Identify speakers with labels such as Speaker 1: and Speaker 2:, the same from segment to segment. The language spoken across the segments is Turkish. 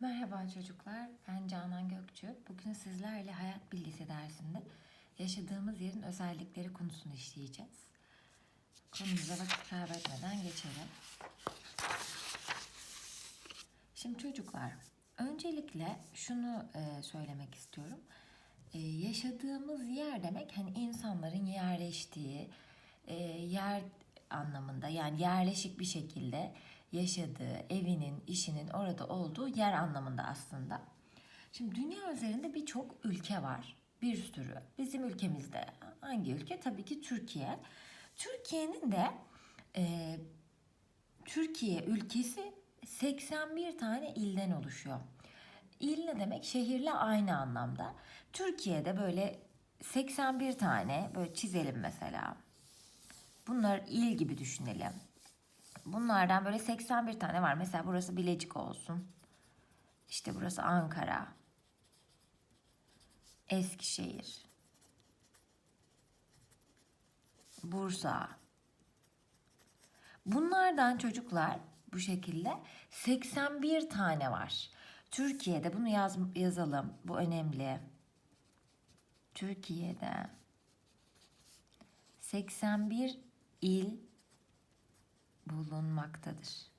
Speaker 1: Merhaba çocuklar, ben Canan Gökçü. Bugün sizlerle hayat bilgisi dersinde yaşadığımız yerin özellikleri konusunu işleyeceğiz. Konumuza vakit kaybetmeden geçelim. Şimdi çocuklar, öncelikle şunu e, söylemek istiyorum. E, yaşadığımız yer demek hani insanların yerleştiği e, yer anlamında yani yerleşik bir şekilde yaşadığı, evinin, işinin orada olduğu yer anlamında aslında. Şimdi dünya üzerinde birçok ülke var. Bir sürü. Bizim ülkemizde hangi ülke? Tabii ki Türkiye. Türkiye'nin de e, Türkiye ülkesi 81 tane ilden oluşuyor. İl ne demek? Şehirle aynı anlamda. Türkiye'de böyle 81 tane böyle çizelim mesela. Bunlar il gibi düşünelim. Bunlardan böyle 81 tane var. Mesela burası Bilecik olsun. İşte burası Ankara. Eskişehir. Bursa. Bunlardan çocuklar bu şekilde 81 tane var. Türkiye'de bunu yaz, yazalım. Bu önemli. Türkiye'de 81 il bulunmaktadır.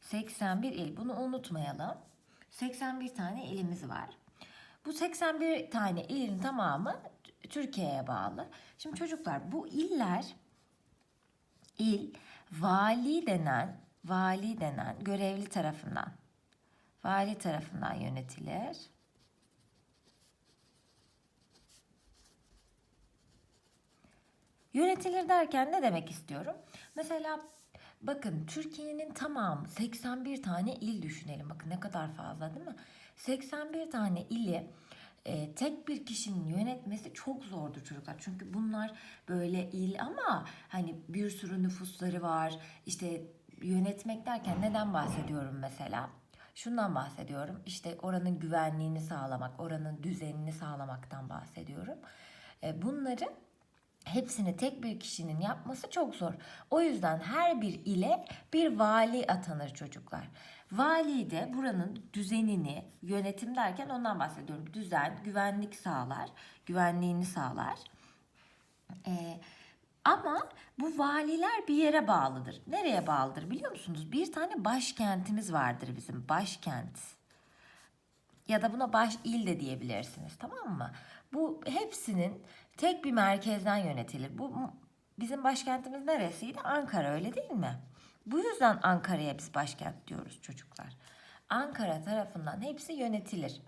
Speaker 1: 81 il. Bunu unutmayalım. 81 tane ilimiz var. Bu 81 tane ilin tamamı Türkiye'ye bağlı. Şimdi çocuklar bu iller il vali denen vali denen görevli tarafından vali tarafından yönetilir. Yönetilir derken ne demek istiyorum? Mesela bakın Türkiye'nin tamamı 81 tane il düşünelim. Bakın ne kadar fazla değil mi? 81 tane ili e, tek bir kişinin yönetmesi çok zordur çocuklar. Çünkü bunlar böyle il ama hani bir sürü nüfusları var. İşte yönetmek derken neden bahsediyorum mesela? Şundan bahsediyorum. İşte oranın güvenliğini sağlamak, oranın düzenini sağlamaktan bahsediyorum. E, bunları hepsini tek bir kişinin yapması çok zor. O yüzden her bir ile bir vali atanır çocuklar. Vali de buranın düzenini, yönetim derken ondan bahsediyorum. Düzen, güvenlik sağlar, güvenliğini sağlar. Ee, ama bu valiler bir yere bağlıdır. Nereye bağlıdır biliyor musunuz? Bir tane başkentimiz vardır bizim, başkent. Ya da buna baş il de diyebilirsiniz tamam mı? Bu hepsinin tek bir merkezden yönetilir. Bu bizim başkentimiz neresiydi? Ankara öyle değil mi? Bu yüzden Ankara'ya biz başkent diyoruz çocuklar. Ankara tarafından hepsi yönetilir.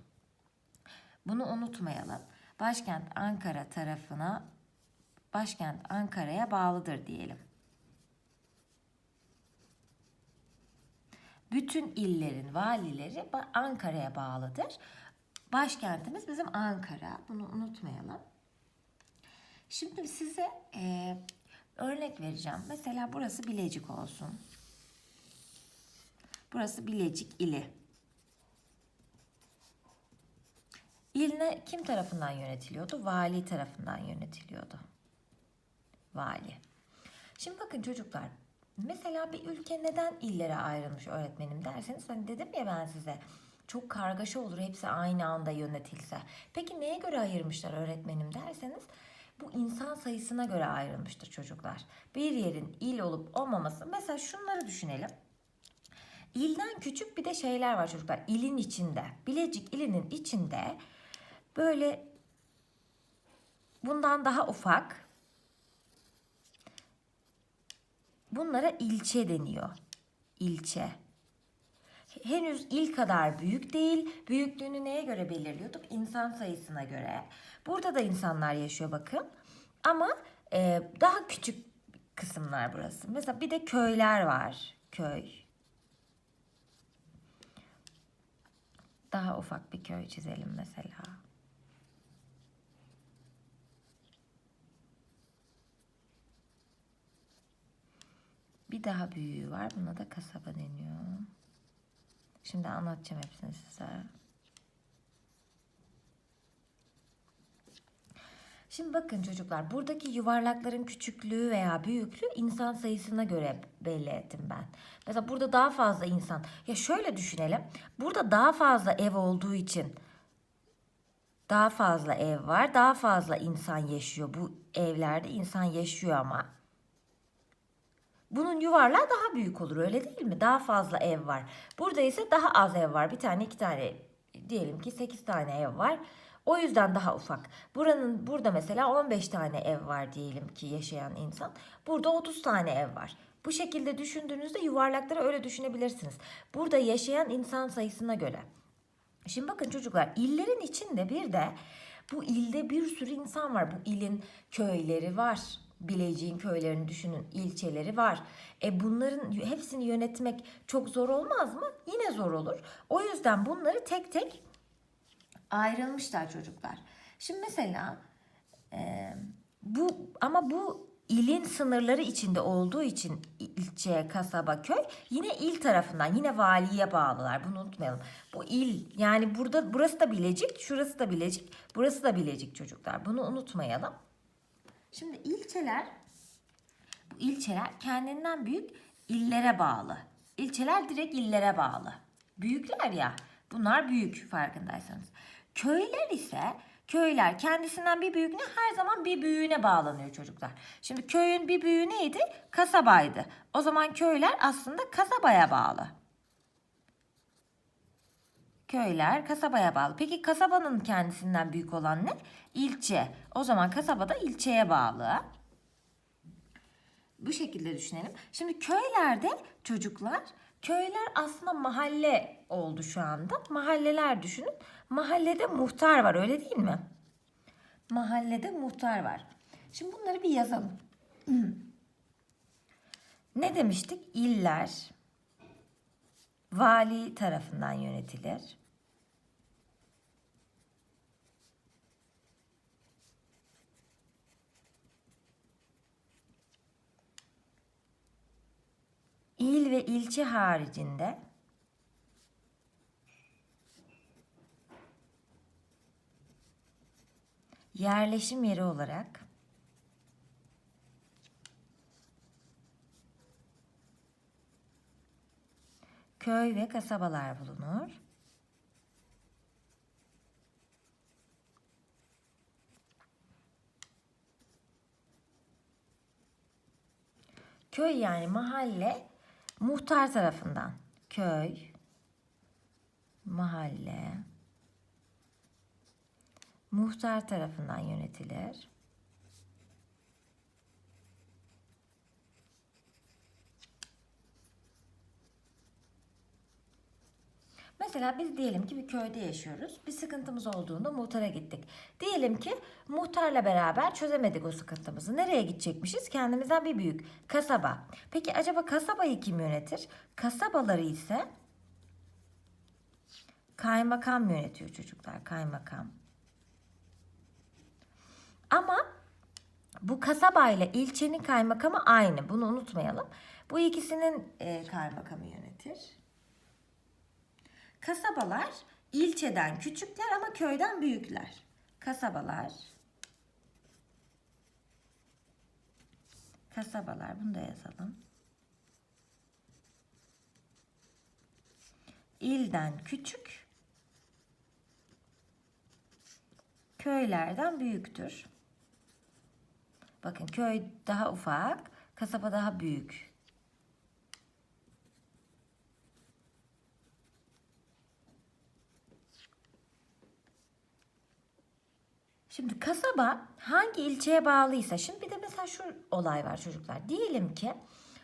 Speaker 1: Bunu unutmayalım. Başkent Ankara tarafına başkent Ankara'ya bağlıdır diyelim. Bütün illerin valileri Ankara'ya bağlıdır. Başkentimiz bizim Ankara. Bunu unutmayalım. Şimdi size e, örnek vereceğim. Mesela burası Bilecik olsun. Burası Bilecik ili. İl kim tarafından yönetiliyordu? Vali tarafından yönetiliyordu. Vali. Şimdi bakın çocuklar. Mesela bir ülke neden illere ayrılmış öğretmenim derseniz hani dedim ya ben size çok kargaşa olur hepsi aynı anda yönetilse. Peki neye göre ayırmışlar öğretmenim derseniz bu insan sayısına göre ayrılmıştır çocuklar. Bir yerin il olup olmaması mesela şunları düşünelim. İlden küçük bir de şeyler var çocuklar. İlin içinde. Bilecik ilinin içinde böyle bundan daha ufak bunlara ilçe deniyor. İlçe henüz il kadar büyük değil. Büyüklüğünü neye göre belirliyorduk? İnsan sayısına göre. Burada da insanlar yaşıyor bakın. Ama e, daha küçük kısımlar burası. Mesela bir de köyler var. Köy. Daha ufak bir köy çizelim mesela. Bir daha büyüğü var. Buna da kasaba deniyor. Şimdi anlatacağım hepsini size. Şimdi bakın çocuklar buradaki yuvarlakların küçüklüğü veya büyüklüğü insan sayısına göre belli ettim ben. Mesela burada daha fazla insan. Ya şöyle düşünelim. Burada daha fazla ev olduğu için daha fazla ev var. Daha fazla insan yaşıyor. Bu evlerde insan yaşıyor ama. Bunun yuvarlağı daha büyük olur öyle değil mi? Daha fazla ev var. Burada ise daha az ev var. Bir tane iki tane diyelim ki 8 tane ev var. O yüzden daha ufak. Buranın burada mesela 15 tane ev var diyelim ki yaşayan insan. Burada 30 tane ev var. Bu şekilde düşündüğünüzde yuvarlakları öyle düşünebilirsiniz. Burada yaşayan insan sayısına göre. Şimdi bakın çocuklar illerin içinde bir de bu ilde bir sürü insan var. Bu ilin köyleri var. Bilecik'in köylerini düşünün, ilçeleri var. E bunların hepsini yönetmek çok zor olmaz mı? Yine zor olur. O yüzden bunları tek tek ayrılmışlar çocuklar. Şimdi mesela e, bu ama bu ilin sınırları içinde olduğu için ilçe, kasaba, köy yine il tarafından yine valiye bağlılar. Bunu unutmayalım. Bu il yani burada burası da Bilecik, şurası da Bilecik, burası da Bilecik çocuklar. Bunu unutmayalım. Şimdi ilçeler bu ilçeler kendinden büyük illere bağlı. İlçeler direkt illere bağlı. Büyükler ya. Bunlar büyük farkındaysanız. Köyler ise köyler kendisinden bir büyüğüne her zaman bir büyüğüne bağlanıyor çocuklar. Şimdi köyün bir büyüğü neydi? Kasabaydı. O zaman köyler aslında kasabaya bağlı. Köyler kasabaya bağlı. Peki kasabanın kendisinden büyük olan ne? İlçe. O zaman kasaba da ilçeye bağlı. Bu şekilde düşünelim. Şimdi köylerde çocuklar, köyler aslında mahalle oldu şu anda. Mahalleler düşünün. Mahallede muhtar var öyle değil mi? Mahallede muhtar var. Şimdi bunları bir yazalım. ne demiştik? İller vali tarafından yönetilir. İl ve ilçe haricinde yerleşim yeri olarak köy ve kasabalar bulunur. Köy yani mahalle muhtar tarafından. Köy, mahalle, muhtar tarafından yönetilir. Mesela biz diyelim ki bir köyde yaşıyoruz. Bir sıkıntımız olduğunda muhtara gittik. Diyelim ki muhtarla beraber çözemedik o sıkıntımızı. Nereye gidecekmişiz? Kendimizden bir büyük. Kasaba. Peki acaba kasabayı kim yönetir? Kasabaları ise kaymakam yönetiyor çocuklar. Kaymakam. Ama bu kasabayla ilçenin kaymakamı aynı. Bunu unutmayalım. Bu ikisinin e, kaymakamı yönetir. Kasabalar ilçeden küçükler ama köyden büyükler. Kasabalar Kasabalar bunu da yazalım. İlden küçük köylerden büyüktür. Bakın köy daha ufak, kasaba daha büyük. Şimdi kasaba hangi ilçeye bağlıysa şimdi bir de mesela şu olay var çocuklar. Diyelim ki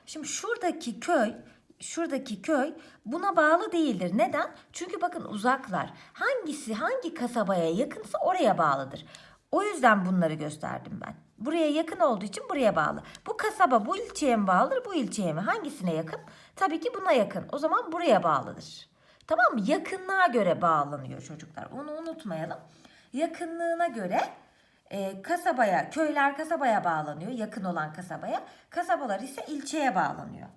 Speaker 1: şimdi şuradaki köy şuradaki köy buna bağlı değildir. Neden? Çünkü bakın uzaklar. Hangisi hangi kasabaya yakınsa oraya bağlıdır. O yüzden bunları gösterdim ben. Buraya yakın olduğu için buraya bağlı. Bu kasaba bu ilçeye mi bağlıdır, bu ilçeye mi? Hangisine yakın? Tabii ki buna yakın. O zaman buraya bağlıdır. Tamam mı? Yakınlığa göre bağlanıyor çocuklar. Onu unutmayalım yakınlığına göre e, kasabaya, köyler kasabaya bağlanıyor, yakın olan kasabaya. Kasabalar ise ilçeye bağlanıyor.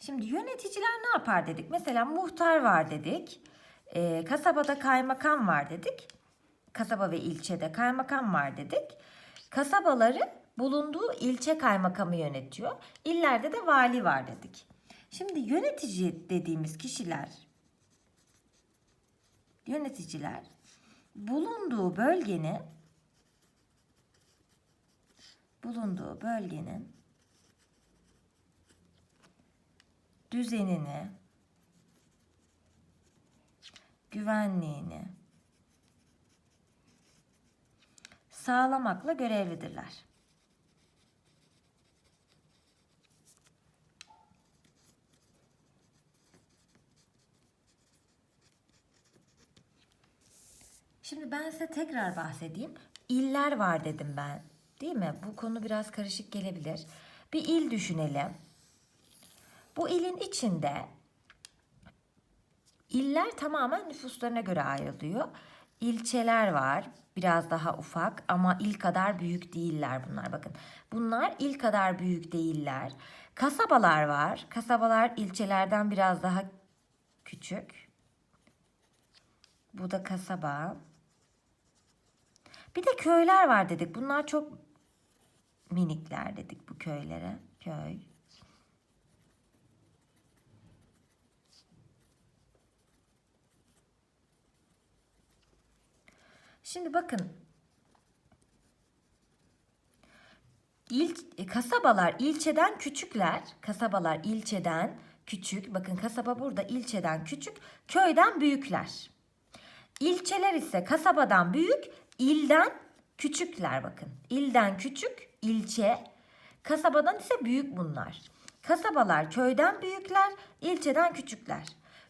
Speaker 1: Şimdi yöneticiler ne yapar dedik? Mesela muhtar var dedik. e, kasabada kaymakam var dedik. Kasaba ve ilçede kaymakam var dedik. Kasabaları bulunduğu ilçe kaymakamı yönetiyor. İllerde de vali var dedik. Şimdi yönetici dediğimiz kişiler yöneticiler bulunduğu bölgenin bulunduğu bölgenin düzenini, güvenliğini sağlamakla görevlidirler. Şimdi ben size tekrar bahsedeyim. İller var dedim ben. Değil mi? Bu konu biraz karışık gelebilir. Bir il düşünelim. Bu ilin içinde iller tamamen nüfuslarına göre ayrılıyor. İlçeler var. Biraz daha ufak ama il kadar büyük değiller bunlar. Bakın bunlar il kadar büyük değiller. Kasabalar var. Kasabalar ilçelerden biraz daha küçük. Bu da kasaba. Bir de köyler var dedik. Bunlar çok minikler dedik bu köylere. Köy. Şimdi bakın. İl, e, kasabalar ilçeden küçükler. Kasabalar ilçeden küçük. Bakın kasaba burada ilçeden küçük. Köyden büyükler. İlçeler ise kasabadan büyük, ilden küçükler bakın. İlden küçük, ilçe. Kasabadan ise büyük bunlar. Kasabalar köyden büyükler, ilçeden küçükler.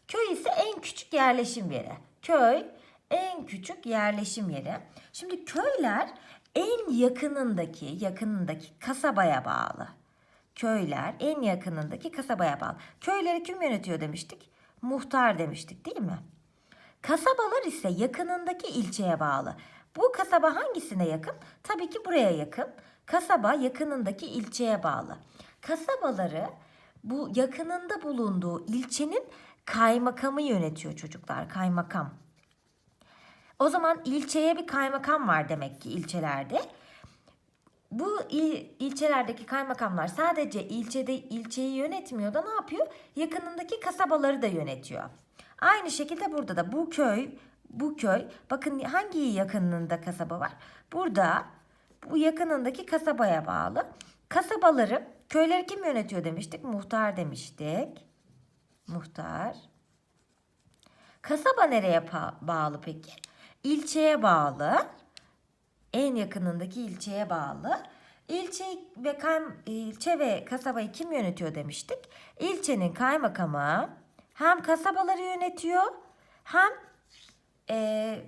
Speaker 1: Köy ise en küçük yerleşim yeri. Köy en küçük yerleşim yeri. Şimdi köyler en yakınındaki, yakınındaki kasabaya bağlı. Köyler en yakınındaki kasabaya bağlı. Köyleri kim yönetiyor demiştik? Muhtar demiştik değil mi? Kasabalar ise yakınındaki ilçeye bağlı. Bu kasaba hangisine yakın? Tabii ki buraya yakın. Kasaba yakınındaki ilçeye bağlı. Kasabaları bu yakınında bulunduğu ilçenin kaymakamı yönetiyor çocuklar. Kaymakam. O zaman ilçeye bir kaymakam var demek ki ilçelerde. Bu il, ilçelerdeki kaymakamlar sadece ilçede ilçeyi yönetmiyor da ne yapıyor? Yakınındaki kasabaları da yönetiyor. Aynı şekilde burada da bu köy, bu köy bakın hangi yakınında kasaba var? Burada bu yakınındaki kasabaya bağlı. Kasabaları, köyleri kim yönetiyor demiştik? Muhtar demiştik. Muhtar. Kasaba nereye bağlı peki? İlçeye bağlı. En yakınındaki ilçeye bağlı. İlçe ve kay- ilçe ve kasabayı kim yönetiyor demiştik? İlçenin kaymakamı hem kasabaları yönetiyor hem e,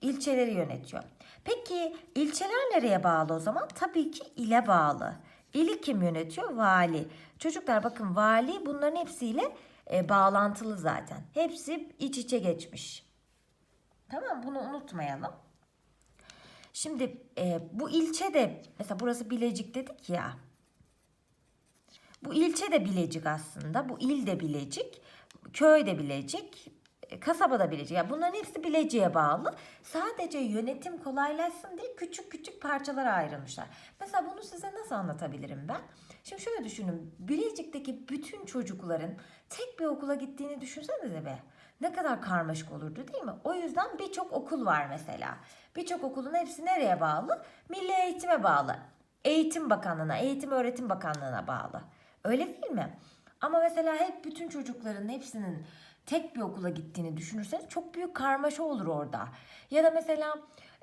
Speaker 1: ilçeleri yönetiyor. Peki ilçeler nereye bağlı o zaman? Tabii ki ile bağlı. İli kim yönetiyor? Vali. Çocuklar bakın vali bunların hepsiyle e, bağlantılı zaten. Hepsi iç içe geçmiş. Tamam bunu unutmayalım. Şimdi e, bu ilçe de mesela burası Bilecik dedik ya. Bu ilçe de Bilecik aslında. Bu il de Bilecik. Köy de Bilecik. E, Kasaba da Bilecik. Yani bunların hepsi Bilecik'e bağlı. Sadece yönetim kolaylaşsın diye küçük küçük parçalara ayrılmışlar. Mesela bunu size nasıl anlatabilirim ben? Şimdi şöyle düşünün. Bilecik'teki bütün çocukların tek bir okula gittiğini düşünsenize be. Ne kadar karmaşık olurdu değil mi? O yüzden birçok okul var mesela. Birçok okulun hepsi nereye bağlı? Milli Eğitim'e bağlı. Eğitim Bakanlığı'na, Eğitim Öğretim Bakanlığı'na bağlı. Öyle değil mi? Ama mesela hep bütün çocukların hepsinin tek bir okula gittiğini düşünürseniz çok büyük karmaşa olur orada. Ya da mesela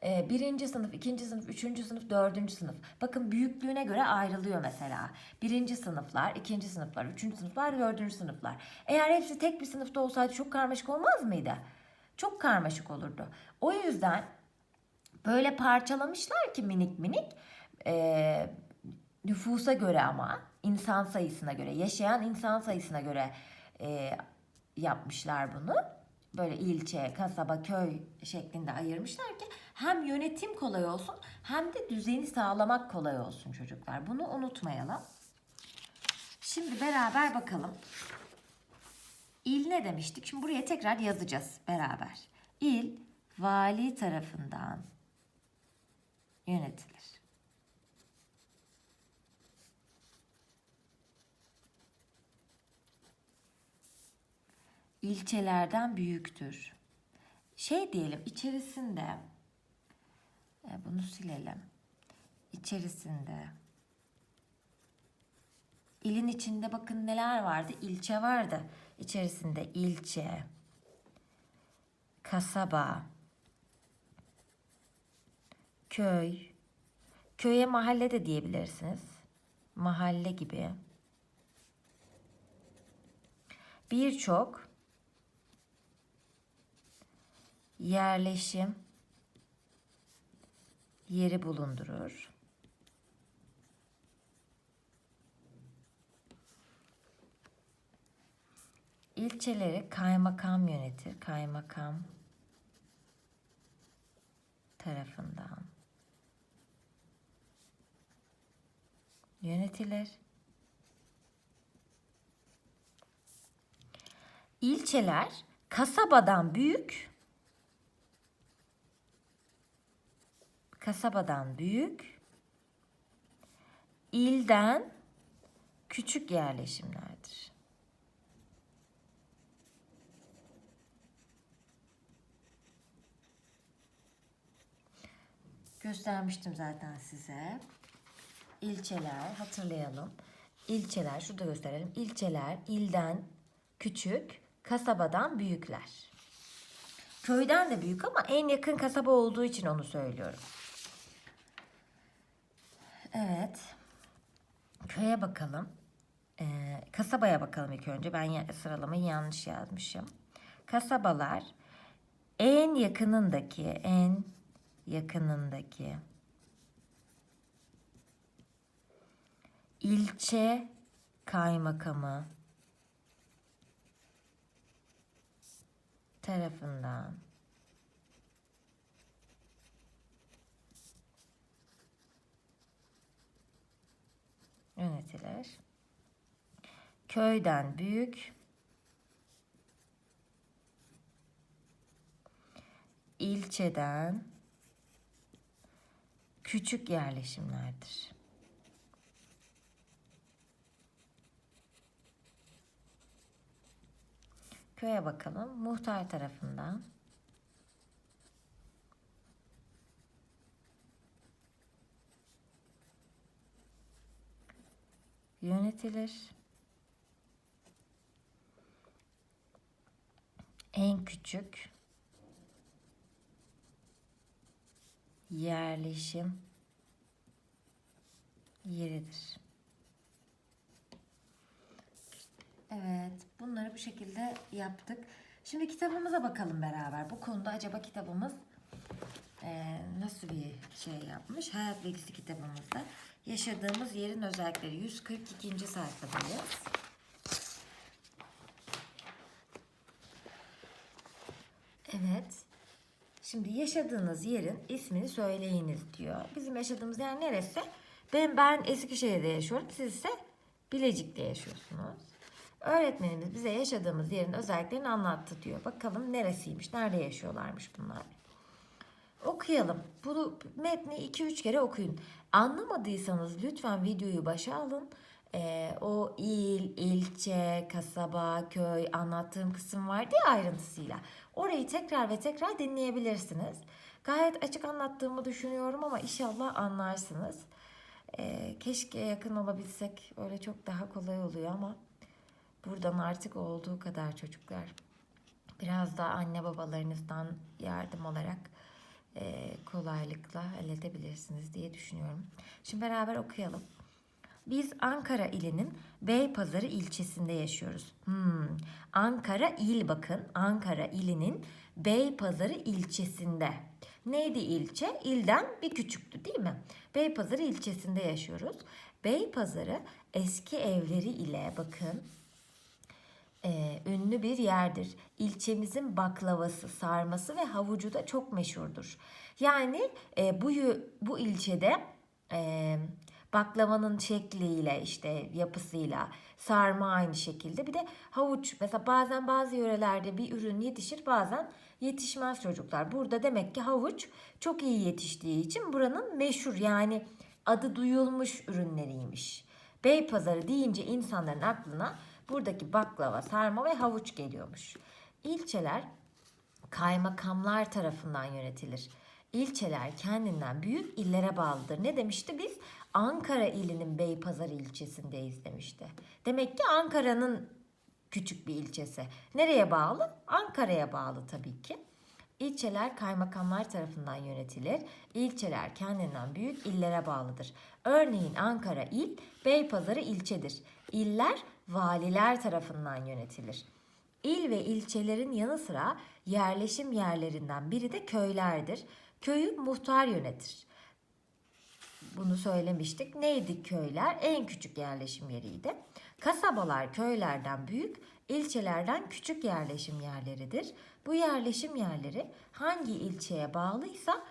Speaker 1: e, birinci sınıf, ikinci sınıf, üçüncü sınıf, dördüncü sınıf. Bakın büyüklüğüne göre ayrılıyor mesela. Birinci sınıflar, ikinci sınıflar, üçüncü sınıflar, dördüncü sınıflar. Eğer hepsi tek bir sınıfta olsaydı çok karmaşık olmaz mıydı? Çok karmaşık olurdu. O yüzden böyle parçalamışlar ki minik minik e, nüfusa göre ama insan sayısına göre yaşayan insan sayısına göre e, yapmışlar bunu. Böyle ilçe, kasaba, köy şeklinde ayırmışlar ki hem yönetim kolay olsun hem de düzeni sağlamak kolay olsun çocuklar. Bunu unutmayalım. Şimdi beraber bakalım. İl ne demiştik? Şimdi buraya tekrar yazacağız beraber. İl vali tarafından yönetilir. İlçelerden büyüktür. Şey diyelim içerisinde e, bunu silelim. İçerisinde İlin içinde bakın neler vardı? İlçe vardı. İçerisinde ilçe, kasaba, köy, köye mahalle de diyebilirsiniz. Mahalle gibi. Birçok yerleşim yeri bulundurur. İlçeleri kaymakam yönetir. Kaymakam tarafından yönetilir. İlçeler kasabadan büyük kasabadan büyük ilden küçük yerleşimlerdir. Göstermiştim zaten size. İlçeler hatırlayalım. İlçeler şurada gösterelim. İlçeler ilden küçük, kasabadan büyükler. Köyden de büyük ama en yakın kasaba olduğu için onu söylüyorum. Evet. Köye bakalım. Ee, kasabaya bakalım ilk önce. Ben sıralamayı yanlış yazmışım. Kasabalar en yakınındaki, en yakınındaki ilçe kaymakamı tarafından yönetilir. Köyden büyük ilçeden küçük yerleşimlerdir. Köye bakalım. Muhtar tarafından yönetilir. En küçük yerleşim yeridir. Evet, bunları bu şekilde yaptık. Şimdi kitabımıza bakalım beraber. Bu konuda acaba kitabımız eee, nasıl bir şey yapmış? Hayat bilgisi kitabımızda yaşadığımız yerin özellikleri 142. sayfadayız. Evet. Şimdi yaşadığınız yerin ismini söyleyiniz diyor. Bizim yaşadığımız yer neresi? Ben ben Eskişehir'de yaşıyorum. Siz ise Bilecik'te yaşıyorsunuz. Öğretmenimiz bize yaşadığımız yerin özelliklerini anlattı diyor. Bakalım neresiymiş, nerede yaşıyorlarmış bunlar. Okuyalım. Bunu metni 2-3 kere okuyun. Anlamadıysanız lütfen videoyu başa alın. Ee, o il, ilçe, kasaba, köy anlattığım kısım vardı ya ayrıntısıyla. Orayı tekrar ve tekrar dinleyebilirsiniz. Gayet açık anlattığımı düşünüyorum ama inşallah anlarsınız. Ee, keşke yakın olabilsek. Öyle çok daha kolay oluyor ama buradan artık olduğu kadar çocuklar biraz da anne babalarınızdan yardım alarak kolaylıkla halledebilirsiniz diye düşünüyorum. Şimdi beraber okuyalım. Biz Ankara ilinin Beypazarı ilçesinde yaşıyoruz. Hmm. Ankara il bakın. Ankara ilinin Beypazarı ilçesinde. Neydi ilçe? İlden bir küçüktü değil mi? Beypazarı ilçesinde yaşıyoruz. Beypazarı eski evleri ile bakın e, ünlü bir yerdir. İlçemizin baklavası, sarması ve havucu da çok meşhurdur. Yani e, bu bu ilçede e, Baklavanın şekliyle işte yapısıyla sarma aynı şekilde. Bir de havuç mesela bazen bazı yörelerde bir ürün yetişir bazen yetişmez çocuklar. Burada demek ki havuç çok iyi yetiştiği için buranın meşhur yani adı duyulmuş ürünleriymiş. Beypazarı deyince insanların aklına buradaki baklava, sarma ve havuç geliyormuş. İlçeler kaymakamlar tarafından yönetilir. İlçeler kendinden büyük illere bağlıdır. Ne demişti biz? Ankara ilinin Beypazarı ilçesindeyiz demişti. Demek ki Ankara'nın küçük bir ilçesi. Nereye bağlı? Ankara'ya bağlı tabii ki. İlçeler kaymakamlar tarafından yönetilir. İlçeler kendinden büyük illere bağlıdır. Örneğin Ankara il, Beypazarı ilçedir. İller valiler tarafından yönetilir. İl ve ilçelerin yanı sıra yerleşim yerlerinden biri de köylerdir. Köyü muhtar yönetir. Bunu söylemiştik. Neydi köyler? En küçük yerleşim yeriydi. Kasabalar köylerden büyük, ilçelerden küçük yerleşim yerleridir. Bu yerleşim yerleri hangi ilçeye bağlıysa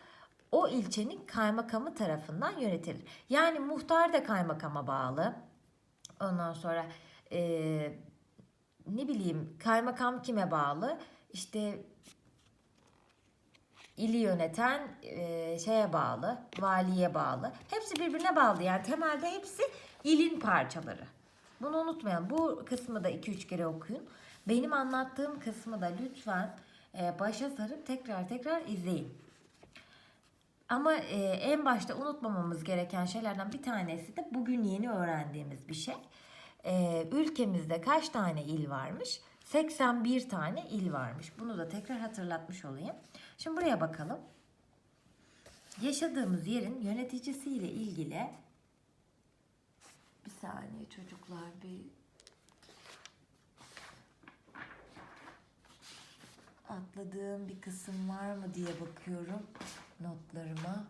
Speaker 1: o ilçenin kaymakamı tarafından yönetilir. Yani muhtar da kaymakama bağlı. Ondan sonra eee, ne bileyim kaymakam kime bağlı? İşte ili yöneten e, şeye bağlı, valiye bağlı. Hepsi birbirine bağlı. Yani temelde hepsi ilin parçaları. Bunu unutmayın. Bu kısmı da 2-3 kere okuyun. Benim anlattığım kısmı da lütfen e, başa sarıp tekrar tekrar izleyin. Ama e, en başta unutmamamız gereken şeylerden bir tanesi de bugün yeni öğrendiğimiz bir şey. E, ülkemizde kaç tane il varmış? 81 tane il varmış. Bunu da tekrar hatırlatmış olayım. Şimdi buraya bakalım. Yaşadığımız yerin yöneticisiyle ilgili bir saniye çocuklar bir atladığım bir kısım var mı diye bakıyorum notlarıma.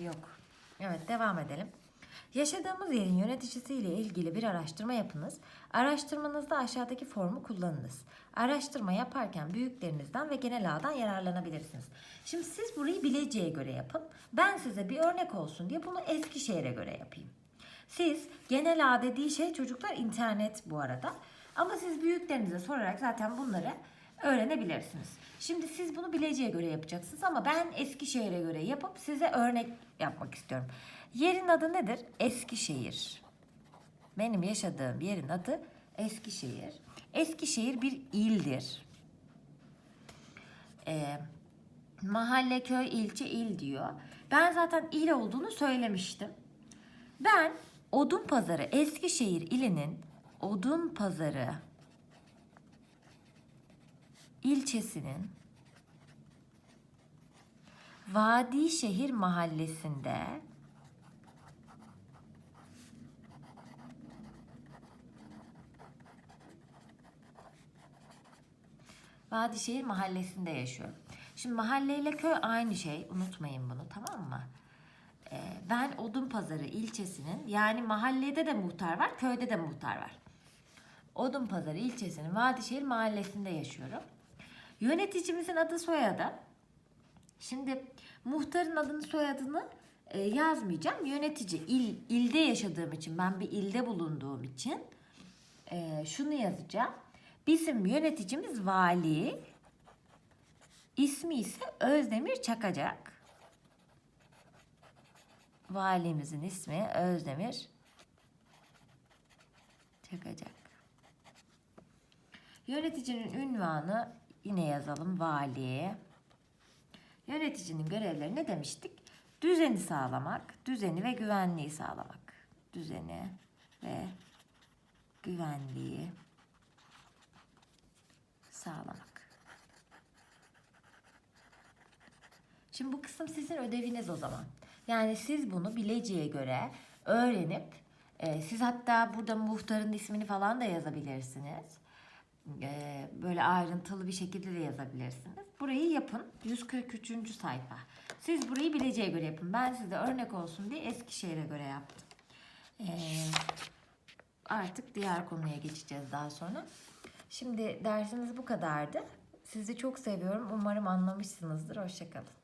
Speaker 1: Yok. Evet devam edelim. Yaşadığımız yerin yöneticisiyle ilgili bir araştırma yapınız. Araştırmanızda aşağıdaki formu kullanınız. Araştırma yaparken büyüklerinizden ve genel ağdan yararlanabilirsiniz. Şimdi siz burayı Bilecik'e göre yapın. Ben size bir örnek olsun diye bunu Eskişehir'e göre yapayım. Siz genel ağ dediği şey çocuklar internet bu arada. Ama siz büyüklerinize sorarak zaten bunları öğrenebilirsiniz. Şimdi siz bunu Bilecik'e göre yapacaksınız ama ben Eskişehir'e göre yapıp size örnek yapmak istiyorum. Yerin adı nedir? Eskişehir. Benim yaşadığım yerin adı Eskişehir. Eskişehir bir ildir. Ee, mahalle, köy, ilçe, il diyor. Ben zaten il olduğunu söylemiştim. Ben Odunpazarı Eskişehir ilinin Odunpazarı ilçesinin Vadişehir mahallesinde Vadişehir mahallesinde yaşıyorum. Şimdi mahalleyle köy aynı şey. Unutmayın bunu tamam mı? Ee, ben Odunpazarı ilçesinin yani mahallede de muhtar var, köyde de muhtar var. Odunpazarı ilçesinin Vadişehir mahallesinde yaşıyorum. Yöneticimizin adı soyadı. Şimdi muhtarın adını soyadını e, yazmayacağım. Yönetici il ilde yaşadığım için ben bir ilde bulunduğum için e, şunu yazacağım. Bizim yöneticimiz vali. İsmi ise Özdemir Çakacak. Valimizin ismi Özdemir Çakacak. Yöneticinin ünvanı yine yazalım vali. Yöneticinin görevleri ne demiştik? Düzeni sağlamak, düzeni ve güvenliği sağlamak. Düzeni ve güvenliği sağlamak. Şimdi bu kısım sizin ödeviniz o zaman. Yani siz bunu bileceğe göre öğrenip e, siz hatta burada muhtarın ismini falan da yazabilirsiniz. Böyle ayrıntılı bir şekilde de yazabilirsiniz. Burayı yapın. 143. sayfa. Siz burayı bileceğe göre yapın. Ben size örnek olsun diye Eskişehir'e göre yaptım. Artık diğer konuya geçeceğiz daha sonra. Şimdi dersimiz bu kadardı. Sizi çok seviyorum. Umarım anlamışsınızdır. Hoşçakalın.